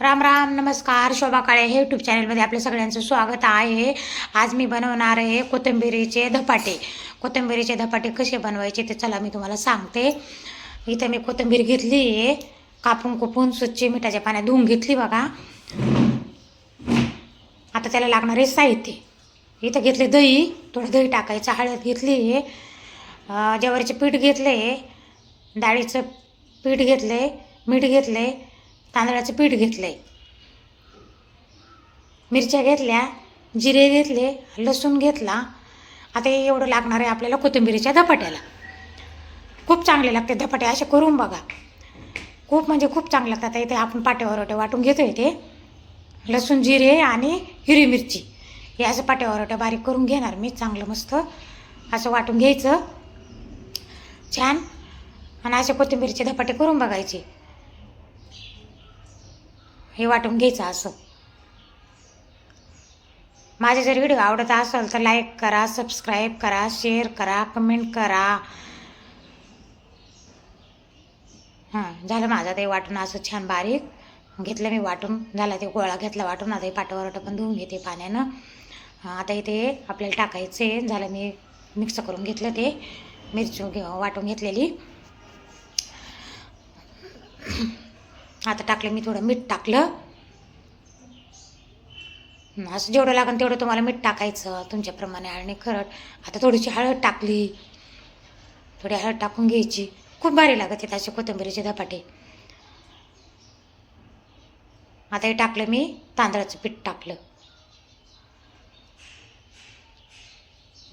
राम राम नमस्कार शोभा काळे हे यूट्यूब चॅनलमध्ये आपल्या सगळ्यांचं स्वागत आहे. आज मी बनवणार आहे कोथिंबिरीचे धपाटे. कोथिंबिरीचे धपाटे कसे बनवायचे ते चला मी तुम्हाला सांगते. इथं मी कोथिंबीर घेतली आहे. कापून कुपून स्वच्छ मिठाच्या पाण्यात धुवून घेतली बघा. आता त्याला लागणारे साहित्य. इथं घेतले दही थोडं दही टाकायचं हळद घेतली आहे. अं, ज्वारीचे पीठ घेतले डाळीचं पीठ घेतले मीठ घेतले तांदळाचं पीठ घेतले मिरच्या घेतल्या जिरे घेतले लसूण घेतला. आता हे एवढं लागणार आहे आपल्याला कोथिंबिरीच्या धपाट्याला. खूप चांगले लागते धपाटे असे करून बघा. खूप म्हणजे खूप चांगले लागतात. आता इथे आपण पाट्यावर वाटून घेतो इथे. लसूण जिरे आणि हिरवी मिरची. हे असं पाट्यावर वाट्या बारीक करून घेणार मी. चांगलं मस्त असं वाटून घ्यायचं. छान. आणि असे कोथिंबीरचे धपाटे करून बघायचे. हे वाटून घ्यायचं असं. माझे जर व्हिडिओ आवडत असेल तर लाईक करा सबस्क्राईब करा शेअर करा कमेंट करा. हां झालं माझं ते वाटून असं छान बारीक. घेतलं मी वाटून. झाला ते गोळा घेतला वाटून. आता हे पाटावर पण धुवून घेते पाण्यानं. आता इथे आपल्याला आहे झालं मी मिक्स करून घेतलं ते. मिरची घे वाटून घेतलेली. आता टाकलं मी थोडं मीठ टाकलं. असं जेवढं लागेल तेवढं तुम्हाला मीठ टाकायचं तुमच्याप्रमाणे आणि खरं आता थोडीशी हळद टाकली. थोडी हळद टाकून घ्यायची. खूप भारी लागत आहेत असे कोथिंबीरीचे धपाटे. आता हे टाकलं मी तांदळाचं पीठ टाकलं.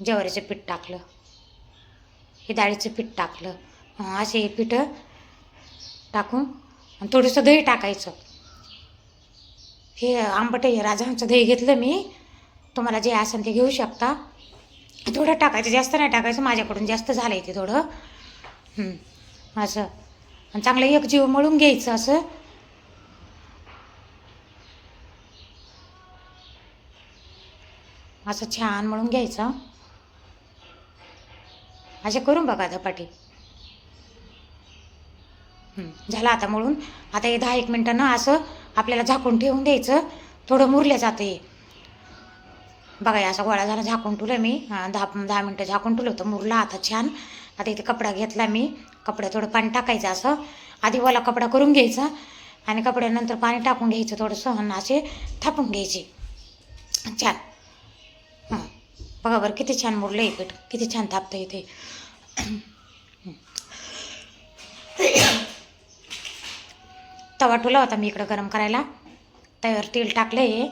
ज्वारीचं पीठ टाकलं. हे डाळीचं पीठ टाकलं. असे हे पिठं टाकून आणि थोडंसं दही टाकायचं. हे आंबट हे राजांचं दही घेतलं मी. तुम्हाला जे असेल ते घेऊ शकता. थोडं टाकायचं जास्त नाही टाकायचं माझ्याकडून जास्त झालं आहे ते थोडं. असं. आणि चांगलं एक जीव मळून घ्यायचं असं. असं छान मळून घ्यायचं. असे करून बघा धपाटे. झालं आता मळून. आता हे दहा एक मिनटानं असं आपल्याला झाकून ठेवून द्यायचं. थोडं मुरलं जातं हे बघा असा गोळा झाला झाकून ठेवलं मी. दहा दहा मिनटं झाकून ठेवलं होतं मुरला आता छान. आता इथे कपडा घेतला मी. कपडा थोडं पाणी टाकायचं असं. आधी ओला कपडा करून घ्यायचा आणि कपड्यानंतर पाणी टाकून घ्यायचं थोडंसं आणि असे थापून घ्यायचे. छान. हां. बघा बरं किती छान मुरलं आहे पीठ. किती छान थापतं इथे तवा ठेवला होता मी इकडं गरम करायला. तव्यावर तेल टाकलं आहे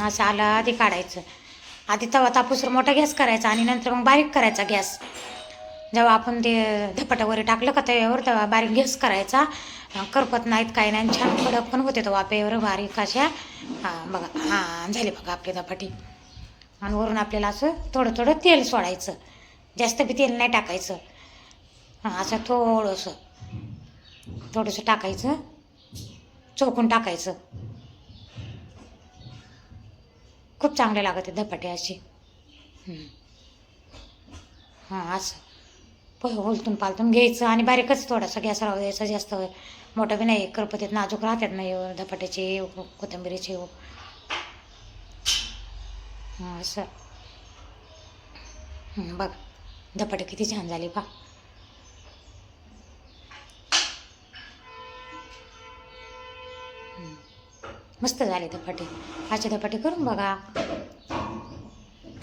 असं आलं आधी काढायचं. आधी तवा तापूसर मोठा गॅस करायचा आणि नंतर मग बारीक करायचा गॅस. जेव्हा आपण ते धपाटा वगैरे टाकलं का तव्यावर तेव्हा बारीक गॅस करायचा. करपत नाहीत काही नाही. आणि छान कडक पण होते. तो वापेवर बारीक अशा. हां बघा. हां झाले बघा आपले धपाटी. आणि वरून आपल्याला असं थोडं थोडं तेल सोडायचं. जास्त बी तेल नाही टाकायचं. हां असं थोडंसं थोडंसं टाकायचं. चोकून टाकायचं. खूप चांगले लागते धपाटे असे. हां असं. प उलटून घ्यायचं आणि बारीकच थोडासा गॅस राहू द्यायचा जास्त मोठं बी नाही करपतीत नाजूक राहतात नाही धपाट्याचे कोथिंबिरीचे असं. बघ धपाटे किती छान झाले पा मस्त झाले धपाटे. असे धपाटे करून बघा.